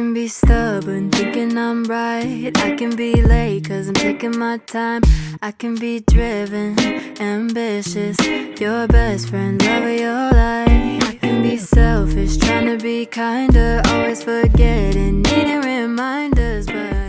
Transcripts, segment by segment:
can be stubborn, thinking I'm right. I can be late, cause I'm taking my time. I can be driven, ambitious. Your best friend, love of your life. I can be selfish, trying to be kinder. Always forgetting, needing reminders, but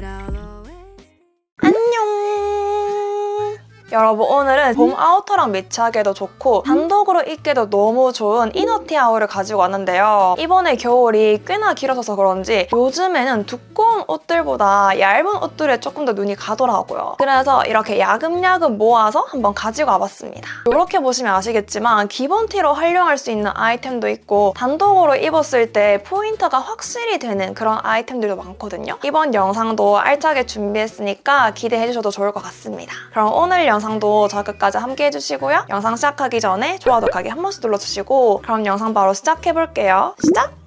여러분 오늘은 봄 아우터랑 매치하기에도 좋고 단독으로 입기도 너무 좋은 이너티 아우를 가지고 왔는데요. 이번에 겨울이 꽤나 길어져서 그런지 요즘에는 두꺼운 옷들보다 얇은 옷들에 조금 더 눈이 가더라고요. 그래서 이렇게 야금야금 모아서 한번 가지고 와봤습니다. 이렇게 보시면 아시겠지만 기본 티로 활용할 수 있는 아이템도 있고 단독으로 입었을 때 포인트가 확실히 되는 그런 아이템들도 많거든요. 이번 영상도 알차게 준비했으니까 기대해 주셔도 좋을 것 같습니다. 그럼 오늘 영상 도 저 끝까지 함께 해주시고요. 영상 시작하기 전에 좋아요, 구독하기 한 번씩 눌러주시고 그럼 영상 바로 시작해볼게요. 시작!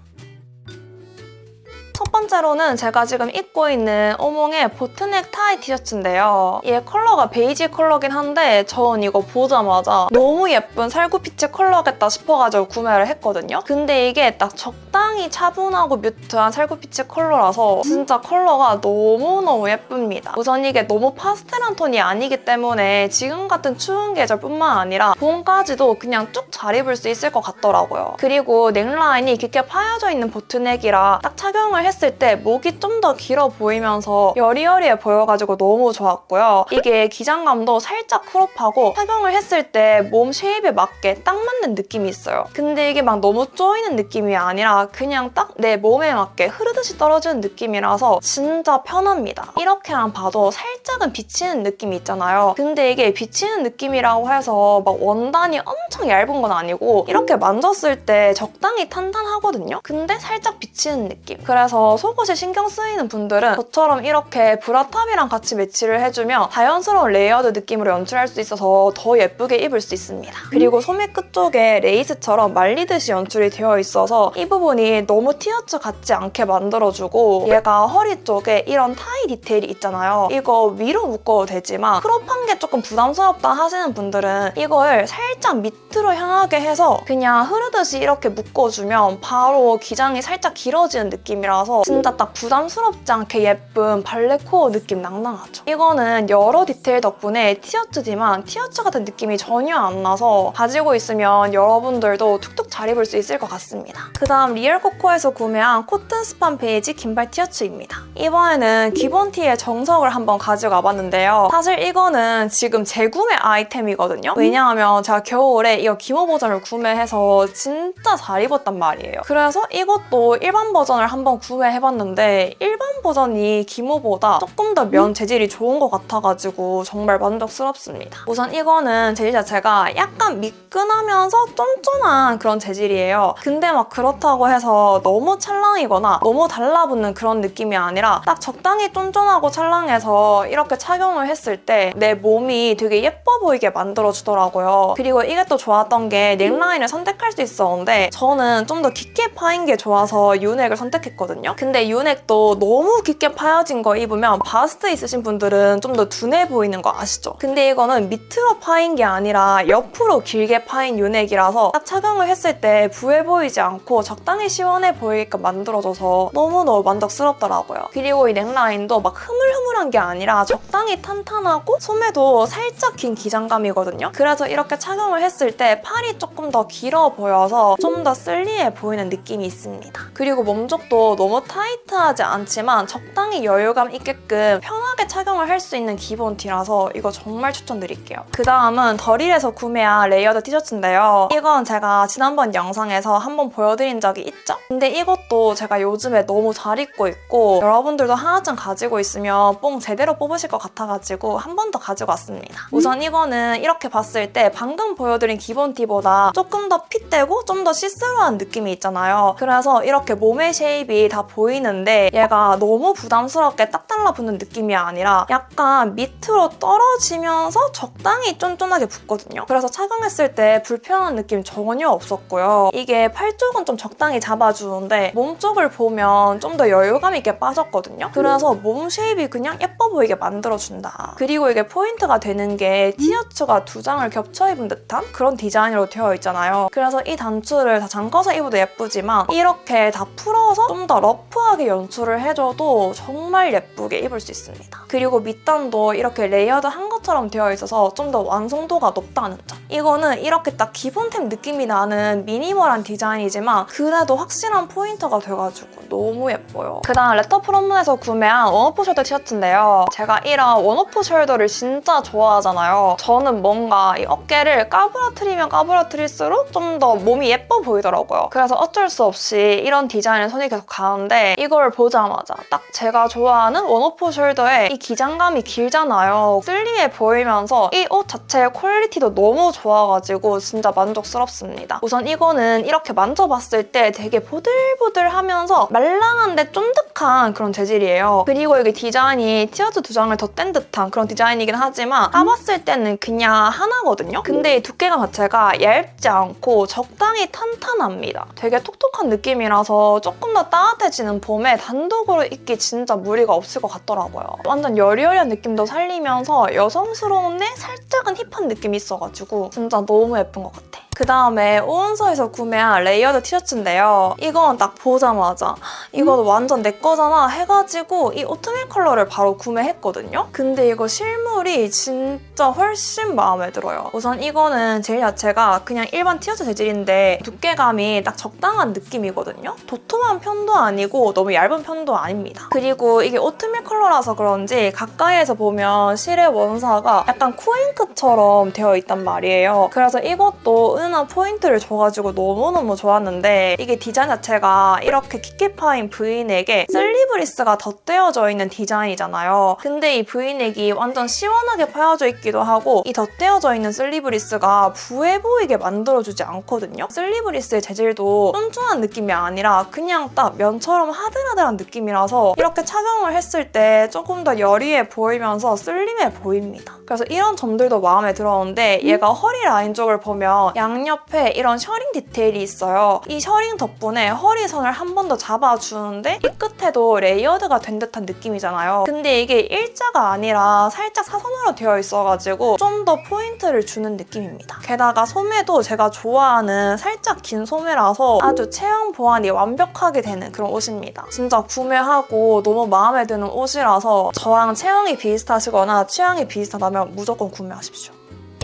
첫 번째로는 제가 지금 입고 있는 오몽의 보트넥 타이 티셔츠인데요. 얘 컬러가 베이지 컬러긴 한데 전 이거 보자마자 너무 예쁜 살구피치 컬러겠다 싶어가지고 구매를 했거든요. 근데 이게 딱 적당히 차분하고 뮤트한 살구피치 컬러라서 진짜 컬러가 너무너무 예쁩니다. 우선 이게 너무 파스텔한 톤이 아니기 때문에 지금 같은 추운 계절뿐만 아니라 봄까지도 그냥 쭉 잘 입을 수 있을 것 같더라고요. 그리고 넥라인이 깊게 파여져 있는 보트넥이라 딱 착용을 했을 때 목이 좀 더 길어 보이면서 여리여리해 보여가지고 너무 좋았고요. 이게 기장감도 살짝 크롭하고 착용을 했을 때 몸 쉐입에 맞게 딱 맞는 느낌이 있어요. 근데 이게 막 너무 쪼이는 느낌이 아니라 그냥 딱 내 몸에 맞게 흐르듯이 떨어지는 느낌이라서 진짜 편합니다. 이렇게만 봐도 살짝은 비치는 느낌이 있잖아요. 근데 이게 비치는 느낌이라고 해서 막 원단이 엄청 얇은 건 아니고 이렇게 만졌을 때 적당히 탄탄하거든요. 근데 살짝 비치는 느낌. 그래서 속옷이 신경 쓰이는 분들은 저처럼 이렇게 브라탑이랑 같이 매치를 해주면 자연스러운 레이어드 느낌으로 연출할 수 있어서 더 예쁘게 입을 수 있습니다. 그리고 소매 끝 쪽에 레이스처럼 말리듯이 연출이 되어 있어서 이 부분이 너무 티셔츠 같지 않게 만들어주고 얘가 허리 쪽에 이런 타이 디테일이 있잖아요. 이거 위로 묶어도 되지만 크롭한 게 조금 부담스럽다 하시는 분들은 이걸 살짝 밑으로 향하게 해서 그냥 흐르듯이 이렇게 묶어주면 바로 기장이 살짝 길어지는 느낌이라서 진짜 딱 부담스럽지 않게 예쁜 발레 코어 느낌 낭낭하죠. 이거는 여러 디테일 덕분에 티셔츠지만 티셔츠 같은 느낌이 전혀 안 나서 가지고 있으면 여러분들도 툭툭 잘 입을 수 있을 것 같습니다. 그 다음 리얼 코코에서 구매한 코튼 스판 베이지 긴발 티셔츠입니다. 이번에는 기본 티의 정석을 한번 가지고 와봤는데요. 사실 이거는 지금 재구매 아이템이거든요. 왜냐하면 제가 겨울에 이거 기모 버전을 구매해서 진짜 잘 입었단 말이에요. 그래서 이것도 일반 버전을 한번 구매해 봤는데 일반 버전이 기모보다 조금 더 면 재질이 좋은 것 같아가지고 정말 만족스럽습니다. 우선 이거는 재질 자체가 약간 미끈하면서 쫀쫀한 그런 재질이에요. 근데 막 그렇다고 해서 너무 찰랑이거나 너무 달라붙는 그런 느낌이 아니라 딱 적당히 쫀쫀하고 찰랑해서 이렇게 착용을 했을 때 내 몸이 되게 예뻐 보이게 만들어주더라고요. 그리고 이게 또 좋았던 게 넥라인을 선택할 수 있었는데 저는 좀 더 깊게 파인 게 좋아서 유넥을 선택했거든요. 근데 유넥도 너무 깊게 파여진 거 입으면 바스트 있으신 분들은 좀 더 둔해 보이는 거 아시죠? 근데 이거는 밑으로 파인 게 아니라 옆으로 길게 파인 유넥이라서 딱 착용을 했을 때 부해 보이지 않고 적당히 시원해 보이게끔 만들어져서 너무너무 만족스럽더라고요. 그리고 이 넥라인도 막 흐물흐물한 게 아니라 적당히 탄탄하고 소매도 살짝 긴 기장감이거든요. 그래서 이렇게 착용을 했을 때 팔이 조금 더 길어 보여서 좀 더 슬리해 보이는 느낌이 있습니다. 그리고 몸쪽도 너무 타이트하지 않지만 적당히 여유감 있게끔 편하게 착용을 할 수 있는 기본 티라서 이거 정말 추천드릴게요. 그 다음은 더릴에서 구매한 레이어드 티셔츠인데요. 이건 제가 지난번 영상에서 한번 보여드린 적이 있죠? 근데 이것도 제가 요즘에 너무 잘 입고 있고 여러분들도 하나쯤 가지고 있으면 뽕 제대로 뽑으실 것 같아가지고 한 번 더 가지고 왔습니다. 우선 이거는 이렇게 봤을 때 방금 보여드린 기본 티보다 조금 더 핏되고 좀 더 시스루한 느낌이 있잖아요. 그래서 이렇게 몸의 쉐입이 다 보이는데 얘가 너무 부담스럽게 딱 달라붙는 느낌이 아니라 아니라 약간 밑으로 떨어지면서 적당히 쫀쫀하게 붙거든요. 그래서 착용했을 때 불편한 느낌 전혀 없었고요. 이게 팔 쪽은 좀 적당히 잡아주는데 몸 쪽을 보면 좀 더 여유감 있게 빠졌거든요. 그래서 몸 쉐입이 그냥 예뻐 보이게 만들어준다. 그리고 이게 포인트가 되는 게 티셔츠가 두 장을 겹쳐 입은 듯한 그런 디자인으로 되어 있잖아요. 그래서 이 단추를 다 잠궈서 입어도 예쁘지만 이렇게 다 풀어서 좀 더 러프하게 연출을 해줘도 정말 예쁘게 입을 수 있습니다. 그리고 밑단도 이렇게 레이어드 한 것처럼 되어 있어서 좀 더 완성도가 높다는 점. 이거는 이렇게 딱 기본템 느낌이 나는 미니멀한 디자인이지만 그래도 확실한 포인트가 돼가지고 너무 예뻐요. 그다음 레터 프롬문에서 구매한 원오프 숄더 티셔츠인데요. 제가 이런 원오프 숄더를 진짜 좋아하잖아요. 저는 뭔가 이 어깨를 까부라트리면 까부라트릴수록 좀 더 몸이 예뻐 보이더라고요. 그래서 어쩔 수 없이 이런 디자인에 손이 계속 가는데 이걸 보자마자 딱 제가 좋아하는 원오프 숄더에 이 기장감이 길잖아요. 슬림해 보이면서 이 옷 자체의 퀄리티도 너무 좋아가지고 진짜 만족스럽습니다. 우선 이거는 이렇게 만져봤을 때 되게 보들보들하면서 말랑한데 쫀득한 그런 재질이에요. 그리고 이게 디자인이 티셔츠 두 장을 덧댄 듯한 그런 디자인이긴 하지만 까봤을 때는 그냥 하나거든요. 근데 이 두께감 자체가 얇지 않고 적당히 탄탄합니다. 되게 톡톡한 느낌이라서 조금 더 따뜻해지는 봄에 단독으로 입기 진짜 무리가 없을 것 같더라고요. 완전 여리여리한 느낌도 살리면서 여성스러운데 살짝은 힙한 느낌이 있어가지고 진짜 너무 예쁜 것 같아. 그 다음에 오은서에서 구매한 레이어드 티셔츠인데요. 이건 딱 보자마자 이거 완전 내 거잖아 해가지고 이 오트밀 컬러를 바로 구매했거든요. 근데 이거 실물이 진짜 훨씬 마음에 들어요. 우선 이거는 제일 자체가 그냥 일반 티셔츠 재질인데 두께감이 딱 적당한 느낌이거든요. 도톰한 편도 아니고 너무 얇은 편도 아닙니다. 그리고 이게 오트밀 컬러라서 그런지 가까이에서 보면 실의 원사가 약간 코잉크처럼 되어 있단 말이에요. 그래서 이것도 은은한 포인트를 줘가지고 너무너무 좋았는데 이게 디자인 자체가 이렇게 키키파인 브이넥에 슬리브리스가 덧대어져 있는 디자인이잖아요. 근데 이 브이넥이 완전 시원하게 파여져 있기도 하고 이 덧대어져 있는 슬리브리스가 부해 보이게 만들어주지 않거든요. 슬리브리스의 재질도 쫀쫀한 느낌이 아니라 그냥 딱 면처럼 하들하들한 느낌이라서 이렇게 착용을 했을 때 조금 더 여리해 보이면서 슬림해 보입니다. 그래서 이런 점들도 마음에 들었는데 얘가 허리 라인 쪽을 보면 양옆에 이런 셔링 디테일이 있어요. 이 셔링 덕분에 허리선을 한 번 더 잡아주는데 이 끝에도 레이어드가 된 듯한 느낌이잖아요. 근데 이게 일자가 아니라 살짝 사선으로 되어 있어가지고 좀 더 포인트를 주는 느낌입니다. 게다가 소매도 제가 좋아하는 살짝 긴 소매라서 아주 체형 보완이 완벽하게 되는 그런 옷입니다. 진짜 구매하고 너무 마음에 드는 옷이라서 저랑 체형이 비슷하시거나 취향이 비슷하다면 무조건 구매하십시오.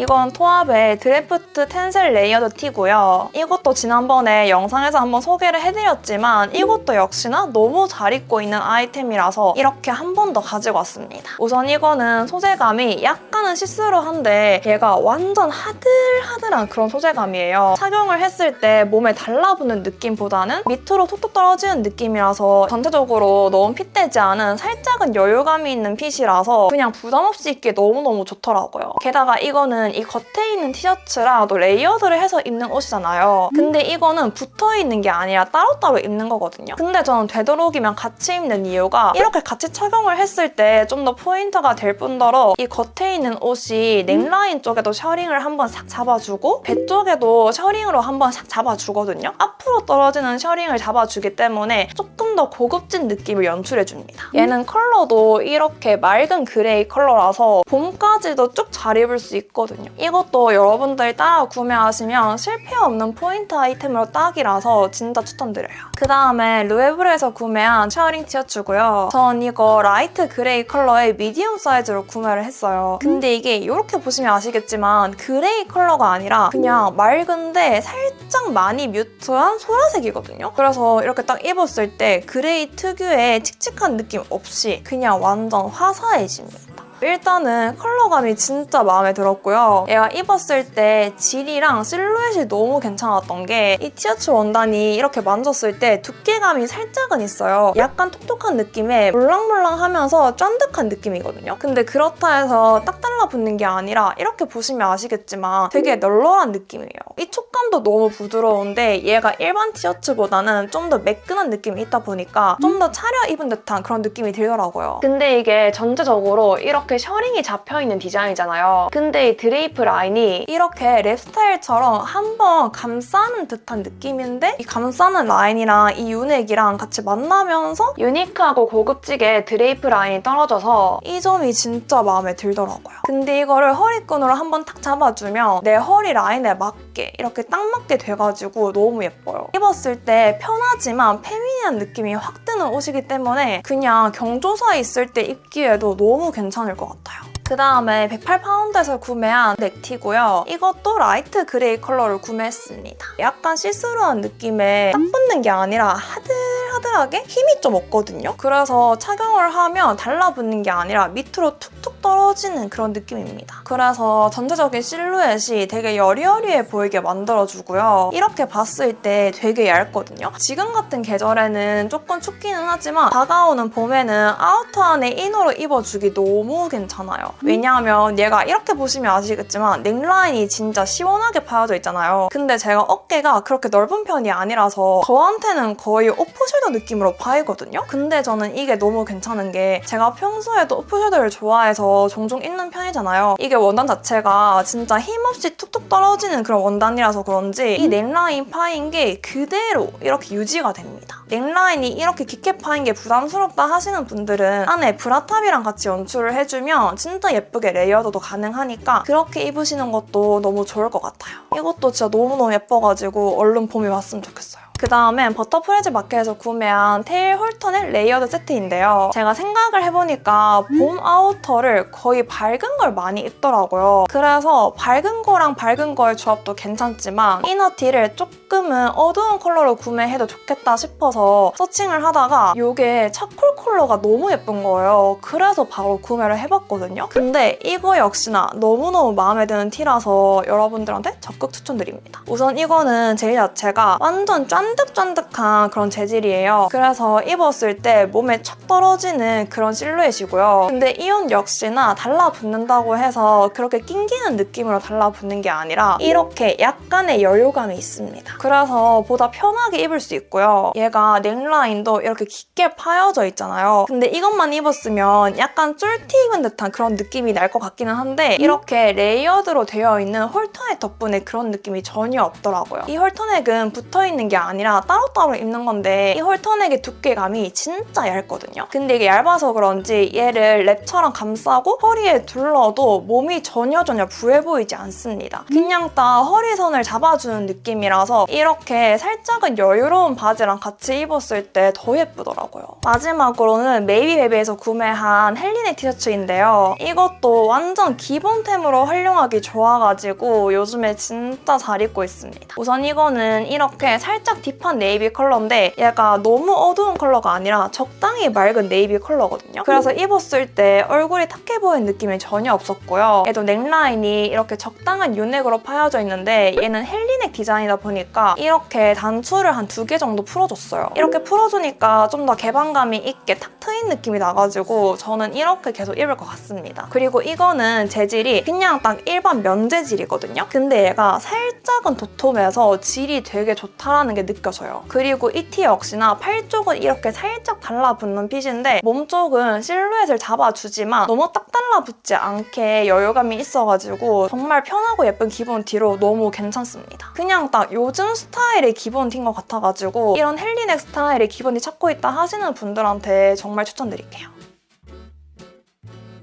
이건 토합의 드래프트 텐셀 레이어드 티고요. 이것도 지난번에 영상에서 한번 소개를 해드렸지만 이것도 역시나 너무 잘 입고 있는 아이템이라서 이렇게 한 번 더 가지고 왔습니다. 우선 이거는 소재감이 약간은 시스루한데 얘가 완전 하들하들한 그런 소재감이에요. 착용을 했을 때 몸에 달라붙는 느낌보다는 밑으로 톡톡 떨어지는 느낌이라서 전체적으로 너무 핏되지 않은 살짝은 여유감이 있는 핏이라서 그냥 부담 없이 입기 너무너무 좋더라고요. 게다가 이거는 이 겉에 있는 티셔츠랑 또 레이어드를 해서 입는 옷이잖아요. 근데 이거는 붙어 있는 게 아니라 따로따로 입는 거거든요. 근데 저는 되도록이면 같이 입는 이유가 이렇게 같이 착용을 했을 때 좀 더 포인트가 될 뿐더러 이 겉에 있는 옷이 넥라인 쪽에도 셔링을 한번 싹 잡아주고 배 쪽에도 셔링으로 한번 싹 잡아주거든요. 앞으로 떨어지는 셔링을 잡아주기 때문에 조금 더 고급진 느낌을 연출해줍니다. 얘는 컬러도 이렇게 맑은 그레이 컬러라서 봄 까지도 쭉 잘 입을 수 있거든요. 이것도 여러분들 따라 구매하시면 실패 없는 포인트 아이템으로 딱이라서 진짜 추천드려요. 그 다음에 루에브르에서 구매한 쉐어링 티셔츠고요. 전 이거 라이트 그레이 컬러의 미디움 사이즈로 구매를 했어요. 근데 이게 이렇게 보시면 아시겠지만 그레이 컬러가 아니라 그냥 맑은데 살짝 많이 뮤트한 소라색이거든요. 그래서 이렇게 딱 입었을 때 그레이 특유의 칙칙한 느낌 없이 그냥 완전 화사해집니다. 일단은 컬러감이 진짜 마음에 들었고요. 얘가 입었을 때 질이랑 실루엣이 너무 괜찮았던 게 이 티셔츠 원단이 이렇게 만졌을 때 두께감이 살짝은 있어요. 약간 톡톡한 느낌에 물랑물랑하면서 쫀득한 느낌이거든요. 근데 그렇다 해서 딱 달라붙는 게 아니라 이렇게 보시면 아시겠지만 되게 널널한 느낌이에요. 이 촉감도 너무 부드러운데 얘가 일반 티셔츠보다는 좀 더 매끈한 느낌이 있다 보니까 좀 더 차려입은 듯한 그런 느낌이 들더라고요. 근데 이게 전체적으로 이렇게 셔링이 잡혀있는 디자인이잖아요. 근데 이 드레이프 라인이 이렇게 랩 스타일처럼 한번 감싸는 듯한 느낌인데 이 감싸는 라인이랑 이 유넥이랑 같이 만나면서 유니크하고 고급지게 드레이프 라인이 떨어져서 이 점이 진짜 마음에 들더라고요. 근데 이거를 허리끈으로 한번 탁 잡아주면 내 허리 라인에 맞게 이렇게 딱 맞게 돼가지고 너무 예뻐요. 입었을 때 편하지만 페미니한 느낌이 확 드는 옷이기 때문에 그냥 경조사에 있을 때 입기에도 너무 괜찮을 것 같아요. 그 다음에 108파운드에서 구매한 넥티고요. 이것도 라이트 그레이 컬러를 구매했습니다. 약간 시스루한 느낌에 딱 붙는 게 아니라 하들 하들하게 힘이 좀 없거든요. 그래서 착용을 하면 달라붙는 게 아니라 밑으로 툭툭 떨어지는 그런 느낌입니다. 그래서 전체적인 실루엣이 되게 여리여리해 보이게 만들어주고요. 이렇게 봤을 때 되게 얇거든요. 지금 같은 계절에는 조금 춥기는 하지만 다가오는 봄에는 아우터 안에 이너로 입어주기 너무 괜찮아요. 왜냐하면 얘가 이렇게 보시면 아시겠지만 넥라인이 진짜 시원하게 파여져 있잖아요. 근데 제가 어깨가 그렇게 넓은 편이 아니라서 저한테는 거의 오프 느낌으로 파이거든요. 근데 저는 이게 너무 괜찮은 게 제가 평소에도 오프숄더를 좋아해서 종종 입는 편이잖아요. 이게 원단 자체가 진짜 힘없이 툭툭 떨어지는 그런 원단이라서 그런지 이 넥라인 파인 게 그대로 이렇게 유지가 됩니다. 넥라인이 이렇게 깊게 파인 게 부담스럽다 하시는 분들은 안에 브라탑이랑 같이 연출을 해주면 진짜 예쁘게 레이어드도 가능하니까 그렇게 입으시는 것도 너무 좋을 것 같아요. 이것도 진짜 너무너무 예뻐가지고 얼른 봄이 왔으면 좋겠어요. 그 다음엔 버터프레즈 마켓에서 구매한 테일 홀턴의 레이어드 세트인데요. 제가 생각을 해보니까 봄 아우터를 거의 밝은 걸 많이 입더라고요. 그래서 밝은 거랑 밝은 거의 조합도 괜찮지만 이너티를 조금은 어두운 컬러로 구매해도 좋겠다 싶어서 서칭을 하다가 이게 차콜 컬러가 너무 예쁜 거예요. 그래서 바로 구매를 해봤거든요. 근데 이거 역시나 너무너무 마음에 드는 티라서 여러분들한테 적극 추천드립니다. 우선 이거는 재질 자체가 완전 쫀득쫀득한 그런 재질이에요. 그래서 입었을 때 몸에 척 떨어지는 그런 실루엣이고요. 근데 이 옷 역시나 달라붙는다고 해서 그렇게 낑기는 느낌으로 달라붙는 게 아니라 이렇게 약간의 여유감이 있습니다. 그래서 보다 편하게 입을 수 있고요. 얘가 넥라인도 이렇게 깊게 파여져 있잖아요. 근데 이것만 입었으면 약간 쫄티 입은 듯한 그런 느낌이 날 것 같기는 한데 이렇게 레이어드로 되어 있는 홀터넥 덕분에 그런 느낌이 전혀 없더라고요. 이 홀터넥은 붙어 있는 게 아니라 따로따로 입는 건데 이 홀터넥의 두께감이 진짜 얇거든요. 근데 이게 얇아서 그런지 얘를 랩처럼 감싸고 허리에 둘러도 몸이 전혀 전혀 부해 보이지 않습니다. 그냥 딱 허리선을 잡아주는 느낌이라서 이렇게 살짝은 여유로운 바지랑 같이 입었을 때 더 예쁘더라고요. 마지막으로는 메이비베비에서 구매한 헬리넥 티셔츠인데요. 이것도 완전 기본템으로 활용하기 좋아가지고 요즘에 진짜 잘 입고 있습니다. 우선 이거는 이렇게 살짝 딥한 네이비 컬러인데 얘가 너무 어두운 컬러가 아니라 적당히 맑은 네이비 컬러거든요. 그래서 입었을 때 얼굴이 탁해 보이는 느낌이 전혀 없었고요. 얘도 넥라인이 이렇게 적당한 유넥으로 파여져 있는데 얘는 헬리넥 디자인이다 보니까 이렇게 단추를 한 두 개 정도 풀어줬어요. 이렇게 풀어주니까 좀 더 개방감이 있게 탁 트인 느낌이 나가지고 저는 이렇게 계속 입을 것 같습니다. 그리고 이거는 재질이 그냥 딱 일반 면 재질이거든요. 근데 얘가 살짝은 도톰해서 질이 되게 좋다라는 게 느껴져요. 그리고 이티 역시나 팔 쪽은 이렇게 살짝 달라붙는 핏인데 몸 쪽은 실루엣을 잡아주지만 너무 딱 달라붙지 않게 여유감이 있어가지고 정말 편하고 예쁜 기본 티로 너무 괜찮습니다. 그냥 딱 요즘 스타일의 기본 티인 것 같아가지고 이런 헬리넥 스타일의 기본 티 찾고 있다 하시는 분들한테 정말 추천드릴게요.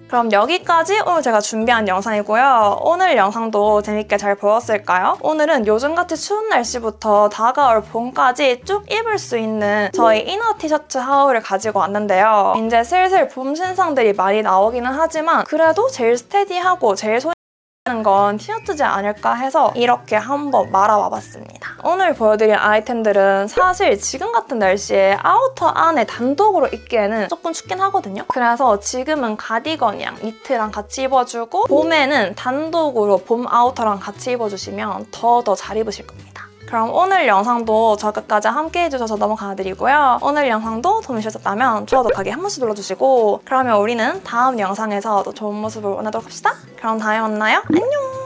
그럼 여기까지 오늘 제가 준비한 영상이고요. 오늘 영상도 재밌게 잘 보였을까요? 오늘은 요즘같이 추운 날씨부터 다가올 봄까지 쭉 입을 수 있는 저희 이너 티셔츠 하울을 가지고 왔는데요. 이제 슬슬 봄 신상들이 많이 나오기는 하지만 그래도 제일 스테디하고 제일 손 건 티셔츠지 않을까 해서 이렇게 한번 말아와 봤습니다. 오늘 보여드릴 아이템들은 사실 지금 같은 날씨에 아우터 안에 단독으로 입기에는 조금 춥긴 하거든요. 그래서 지금은 가디건이랑 니트랑 같이 입어주고 봄에는 단독으로 봄 아우터랑 같이 입어주시면 더 더 잘 입으실 겁니다. 그럼 오늘 영상도 저 끝까지 함께 해주셔서 너무 감사드리고요. 오늘 영상도 도움이 되셨다면 좋아요, 구독하기 한 번씩 눌러주시고 그러면 우리는 다음 영상에서 또 좋은 모습을 원하도록 합시다. 그럼 다음에 만나요. 안녕!